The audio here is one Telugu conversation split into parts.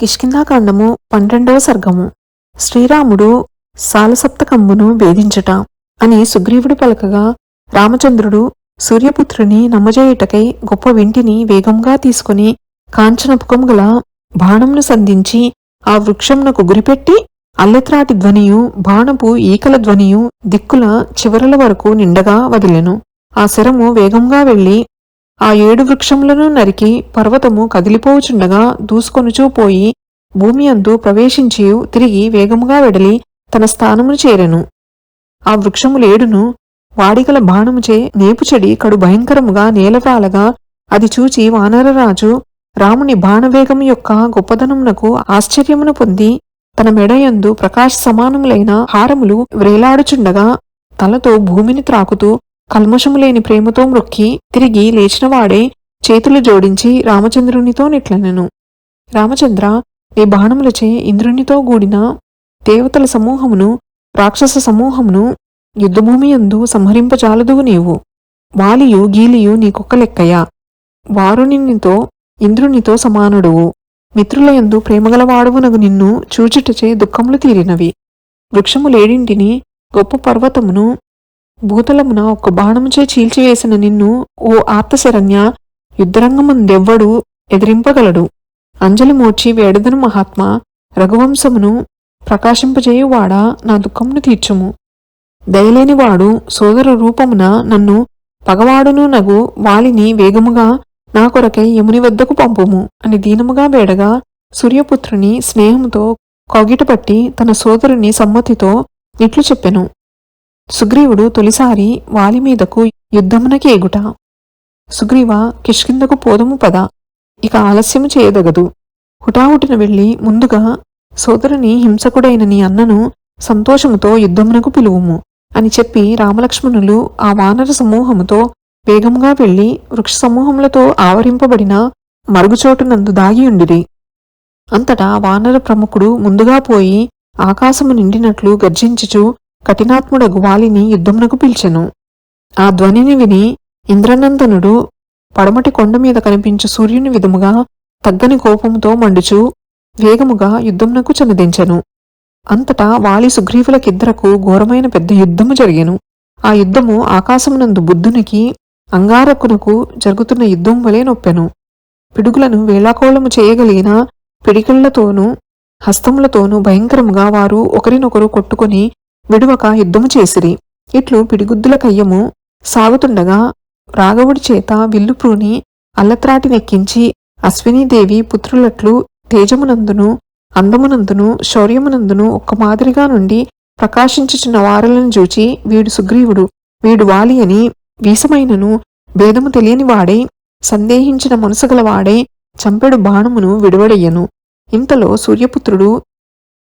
కిష్కిందాకాండము పన్నెండవ సర్గము. శ్రీరాముడు సాలసప్తకంబును భేదించుట అని సుగ్రీవుడు పలకగా రామచంద్రుడు సూర్యపుత్రుని నమ్మజేయుటకై గొప్ప వింటిని వేగంగా తీసుకుని కాంచనపుకం గల బాణంను సంధించి ఆ వృక్షంనకు గురిపెట్టి అల్లెత్రాటి ధ్వనియు బాణపు ఈకల ధ్వనియు దిక్కుల చివరల వరకు నిండగా వదిలెను. ఆ శరము వేగంగా వెళ్ళి ఆ ఏడు వృక్షములను నరికి పర్వతము కదిలిపోవుచుండగా దూసుకొనుచూ పోయి భూమి అందు ప్రవేశించి తిరిగి వేగముగా వెడలి తన స్థానమును చేరెను. ఆ వృక్షములేడును వాడిగల బాణముచే నేపుచెడి కడు భయంకరముగా నేలరాలగా అది చూచి వానరరాజు రాముని బాణవేగము యొక్క గొప్పదనమునకు ఆశ్చర్యమును పొంది తన మెడయందు ప్రకాశ సమానములైన హారములు వ్రేలాడుచుండగా తలతో భూమిని త్రాకుతూ కల్మషము లేని ప్రేమతో మ్రొక్కి తిరిగి లేచినవాడే చేతులు జోడించి రామచంద్రునితో నెట్లనెను. రామచంద్ర నీ బాణములచే ఇంద్రునితో గూడిన దేవతల సమూహమును రాక్షస సమూహమును యుద్ధభూమి యందు సంహరింపజాలదువు నీవు. వాలియు గీలియు నీకొక్క లెక్కయ్యా వారునితో ఇంద్రునితో సమానుడువు. మిత్రులయందు ప్రేమగలవాడువునగు నిన్ను చూచుటచే దుఃఖములు తీరినవి. వృక్షములేడింటిని గొప్ప పర్వతమును భూతలమున ఒక బాణముచే చీల్చివేసిన నిన్ను ఓ ఆప్తశరణ్య యుద్ధరంగముందెవ్వడు ఎదిరింపగలడు. అంజలి మోర్చి వేడదను మహాత్మ రఘువంశమును ప్రకాశింపజేయువాడా నా దుఃఖమును తీర్చుము. దయలేనివాడు సోదర రూపమున నన్ను పగవాడును నగు వాలిని వేగముగా నా కొరకై యముని వద్దకు పంపుము అని దీనముగా వేడగా సూర్యపుత్రుని స్నేహముతో కౌగిటపట్టి తన సోదరుని సమ్మతితో ఇట్లు చెప్పెను. సుగ్రీవుడు తొలిసారి వాలి మీదకు యుద్ధమునకి ఎగుట. సుగ్రీవ కిష్కిందకు పోదము పద. ఇక ఆలస్యము చేయదగదు. హుటాహుటిన వెళ్ళి ముందుగా సోదరుని హింసకుడైన నీ అన్నను సంతోషముతో యుద్ధమునకు పిలువుము అని చెప్పి రామలక్ష్మణులు ఆ వానర సమూహముతో వేగముగా వెళ్ళి వృక్ష సమూహములతో ఆవరింపబడిన మరుగుచోటునందు దాగియుండిరి అంతటా వానర ప్రముఖుడు ముందుగా పోయి ఆకాశము నిండినట్లు గర్జించుచు కఠినాత్ముడగు వాలిని యుద్ధమునకు పిలిచెను. ఆ ధ్వనిని విని ఇంద్రనందనుడు పడమటి కొండ మీద కనిపించు సూర్యుని విధముగా తగ్గని కోపముతో మండుచు వేగముగా యుద్ధమునకు చనుదించెను. అంతటా వాలి సుగ్రీవులకిద్దరకు ఘోరమైన పెద్ద యుద్ధము జరిగెను. ఆ యుద్ధము ఆకాశమునందు బుద్ధునికి అంగారకునకు జరుగుతున్న యుద్ధం వలె నొప్పెను. పిడుగులను వేళాకోళము చేయగలిగిన పిడికిళ్ళతోనూ హస్తములతోనూ భయంకరముగా వారు ఒకరినొకరు కొట్టుకొని విడువక యుద్ధము చేసిరి. ఇట్లు పిడిగుద్దుల కయ్యము సాగుతుండగా రాఘవుడి చేత విల్లు ప్రూని అల్లత్రాటి నెక్కించి అశ్వినీదేవి పుత్రులట్లు తేజమునందును అందమునందును శౌర్యమునందును ఒక్క మాదిరిగా నుండి ప్రకాశించుచున్న వారలను చూచి వీడు సుగ్రీవుడు వీడు వాలి అని వీసమైనను భేదము తెలియని వాడై సందేహించిన మనసుగలవాడై చంపెడు బాణమును విడువడయ్యను. ఇంతలో సూర్యపుత్రుడు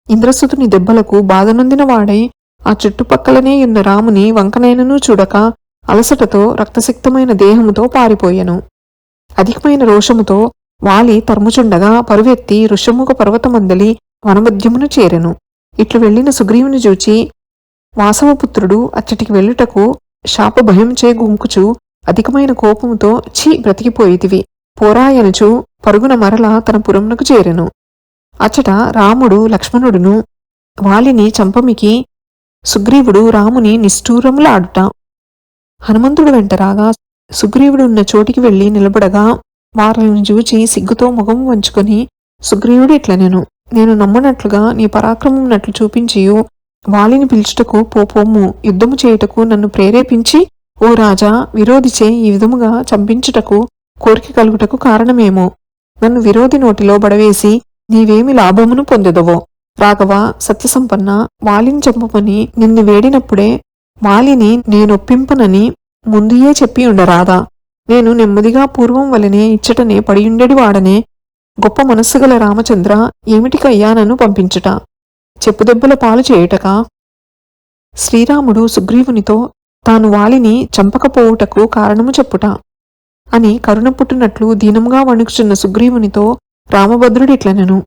ఇంద్రసుతుని దెబ్బలకు బాధనొందిన వాడై ఆ చుట్టుపక్కలనే ఉన్న రాముని వంకనైనను చూడక అలసటతో రక్తసిక్తమైన దేహముతో పారిపోయెను. అధికమైన రోషముతో వాలి తరుముచుండగా పరువెత్తి ఋషముఖ పర్వతమందలి వనమధ్యమును చేరెను. ఇట్లు వెళ్ళిన సుగ్రీవుని చూచి వాసవపుత్రుడు అచ్చటికి వెళ్ళుటకు శాప భయంచే గుంకుచు అధికమైన కోపముతో ఛీ బ్రతికిపోయితివి. పోరాయనుచు పరుగున మరల తన పురమునకు చేరెను. అచ్చట రాముడు లక్ష్మణుడును వాలిని చంపమికి సుగ్రీవుడు రాముని నిష్ఠూరములాడుట హనుమంతుడు వెంట రాగా సుగ్రీవుడు ఉన్న చోటికి వెళ్ళి నిలబడగా వారిని చూచి సిగ్గుతో ముఖం వంచుకొని సుగ్రీవుడు ఇట్ల నేను నేను నమ్మనట్లుగా నీ పరాక్రమమునట్లు చూపించియు. వాలిని పిలుచుటకు పోపోము. యుద్ధము చేయుటకు నన్ను ప్రేరేపించి ఓ రాజా విరోధిచే ఈ విధముగా చంపించుటకు కోరిక కలుగుటకు కారణమేమో? నన్ను విరోధి నోటిలో బడవేసి నీవేమి లాభమును పొందెదవో? రాఘవ సత్యసంపన్న వాలిని చంపమని నిన్ను వేడినప్పుడే వాలిని నేనొప్పింపనని ముందుయే చెప్పి ఉండరాదా నేను నెమ్మదిగా పూర్వం వలనే ఇచ్చటనే పడియుండెడి వాడనే గొప్ప మనస్సు గల రామచంద్ర ఏమిటికయ్యా నన్ను పంపించుట? చెప్పుదెబ్బల పాలు చేయుటక? శ్రీరాముడు సుగ్రీవునితో తాను వాలిని చంపకపోవుటకు కారణము చెప్పుట అని కరుణ పుట్టినట్లు దీనముగా వణుకుచున్న సుగ్రీవునితో రామభద్రుడిట్లనెను.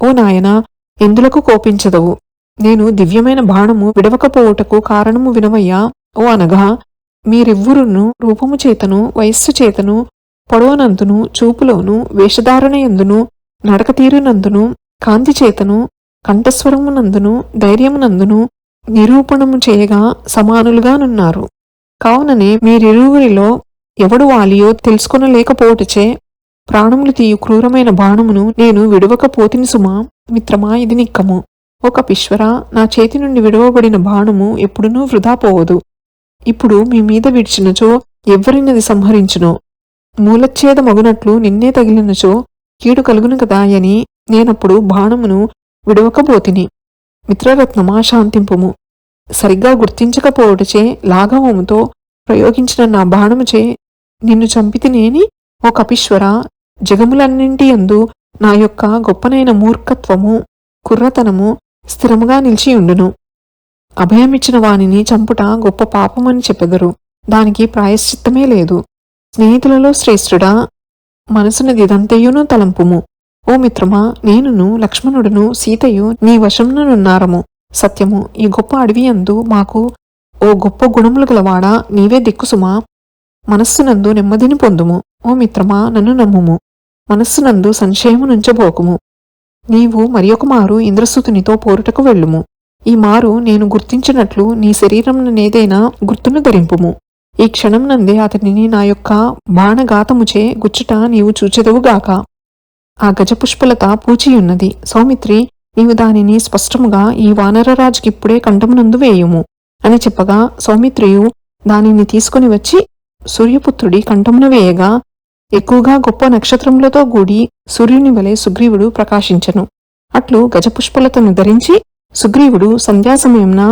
ఓ నాయనా ఎందులకు కోపించదవు? నేను దివ్యమైన బాణము విడవకపోవుటకు కారణము వినవయ్యా ఓ అనగా మీరివ్వురును రూపము చేతను వయస్సు చేతను పొడవనందును చూపులోను వేషధారణ నడకతీరునందును నడక తీరునందును కాంతి చేతను కంఠస్వరమునందును ధైర్యమునందును నిరూపణము చేయగా సమానులుగానున్నారు. కావుననే మీరిరువురిలో ఎవడు వాలియో తెలుసుకొనలేకపోవటచే ప్రాణములు తీయు క్రూరమైన బాణమును నేను విడవకపోతిని సుమా! మిత్రమా ఇది నిక్కము. ఒక పిశ్వరా నా చేతి నుండి విడవబడిన బాణము ఎప్పుడునూ వృధా పోవదు. ఇప్పుడు మీ మీద విడిచినచో ఎవ్వరినది సంహరించునో. మూలచ్ఛేద మగునట్లు నిన్నే తగిలినచో కీడు కలుగును కదా అని నేనప్పుడు బాణమును విడవకపోతిని. మిత్రరత్నమా శాంతింపుము. సరిగ్గా గుర్తించకపోవటచే లాఘవముతో ప్రయోగించిన నా బాణముచే నిన్ను చంపితినేని ఓ కపీశ్వర జగములన్నింటి యందు నా యొక్క గొప్పనైన మూర్ఖత్వము కుర్రతనము స్థిరముగా నిలిచియుండును అభయమిచ్చిన వానిని చంపుట గొప్ప పాపమని చెప్పెదరు. దానికి ప్రాయశ్చిత్తమే లేదు. స్నేహితులలో శ్రేష్ఠుడా మనసునదిదంతయును తలంపుము. ఓ మిత్రమా నేనును లక్ష్మణుడును సీతయు నీ వశముననున్నారము. సత్యము ఈ గొప్ప అడవి అందు మాకు ఓ గొప్ప గుణములు గలవాడా నీవే దిక్కుసుమా? మనస్సునందు నెమ్మదిని పొందుము. ఓ మిత్రమా నన్ను నమ్ముము. మనస్సునందు సంశయము నుంచబోకుము. నీవు మరి ఒక మారు ఇంద్రసుతునితో పోరుటకు వెళ్ళుము. ఈ మారు నేను గుర్తించినట్లు నీ శరీరంననేదైనా గుర్తును ధరింపుము. ఈ క్షణం నందే అతనిని నా యొక్క బాణఘాతముచే గుచ్చుట నీవు చూచెదవుగాక. ఆ గజపుష్పలత పూచియున్నది. సౌమిత్రి నీవు దానిని స్పష్టముగా ఈ వానరరాజుకిప్పుడే కంఠమునందు వేయుము. అని చెప్పగా సౌమిత్రియు దానిని తీసుకుని వచ్చి సూర్యపుత్రుడి కంఠమున వేయగా ఎక్కువగా గొప్ప నక్షత్రములతో గూడి సూర్యుని వలె సుగ్రీవుడు ప్రకాశించెను. అట్లు గజపుష్పలతను ధరించి సుగ్రీవుడు సంధ్యాసమయంన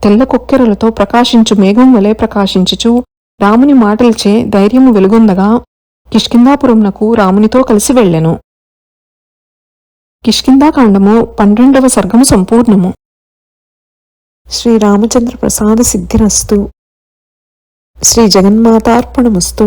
తెల్ల కొక్కెరలతో ప్రకాశించు మేఘం వలె ప్రకాశించుచు రాముని మాటలచే ధైర్యము వెలుగొందగా కిష్కిందాపురంనకు రామునితో కలిసి వెళ్ళెను. కిష్కిందాకాండము పన్నెండవ సర్గము సంపూర్ణము. శ్రీరామచంద్ర ప్రసాద సిద్ధిరస్తు. శ్రీ జగన్మాతార్పణమస్తు.